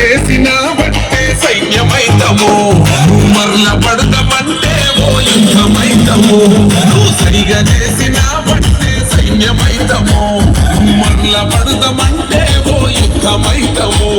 చేసిన బట్టే సైన్యమైతము. నువ్వు మరల పడతామంటే ఓ యుద్ధమైతము నువ్వు సరిగా చేసిన బట్టే సైన్యమైతము. నువ్వు మరల పడతామంటే ఓ యుద్ధమైతము.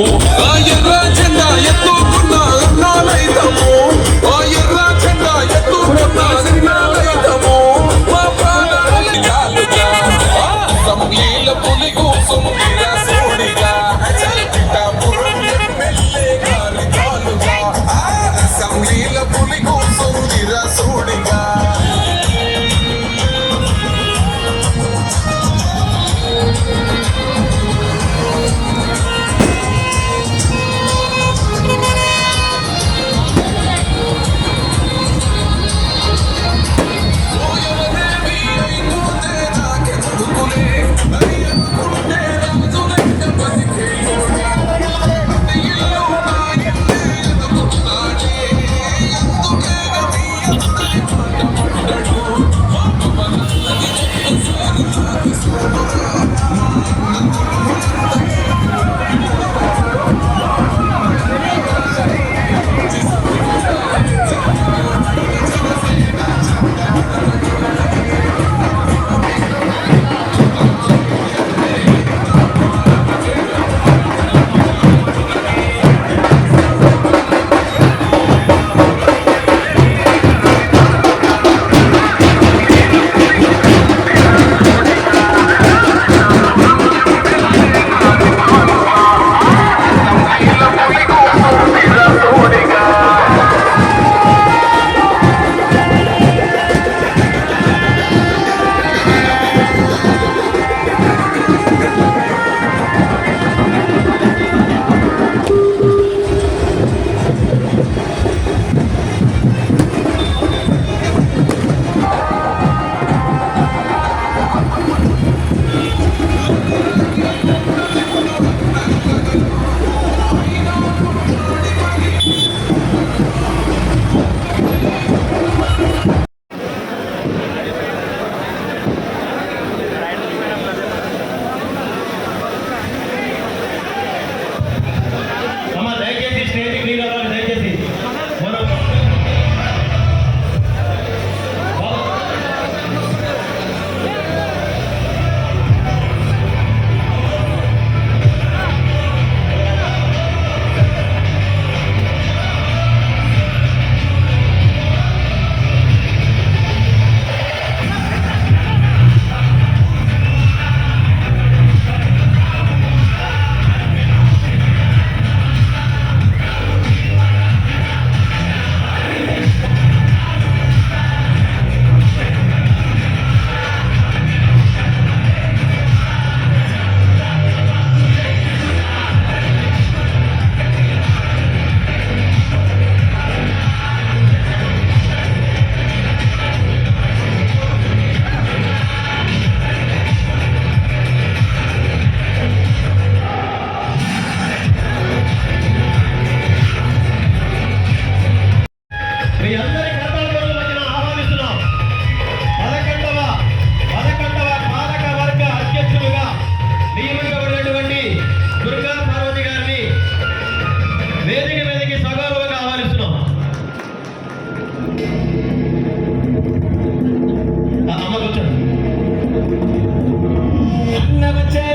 అన్న వచ్చే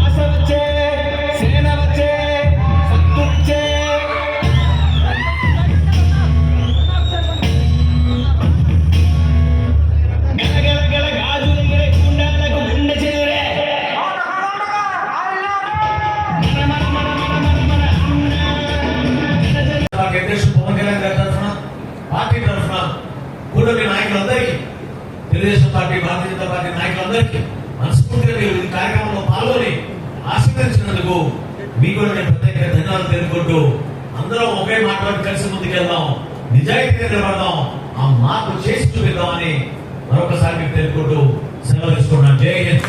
ఆశ వచ్చే సేన వచ్చే నాయకులందరికీ తెలుగుదేశం పార్టీ భారతీయ జనతా పార్టీ నాయకులందరికీ మనస్ఫూర్తిగా మీరు ఈ కార్యక్రమంలో పాల్గొని ఆశీర్వదించినందుకు మీకు నేను ప్రత్యేక ధన్యవాదాలు తెలుపుకుంటూ అందరం ఒకే మాట్లాడి కలిసి ముందుకెళ్దాం. నిజాయితీగా నిలబడదాం. ఆ మార్పు చేసి చూపిద్దామని మరొకసారి మీకు తెలుపుకుంటూ సెలవు తీసుకున్నాను జై హింద్.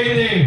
ಇದೆ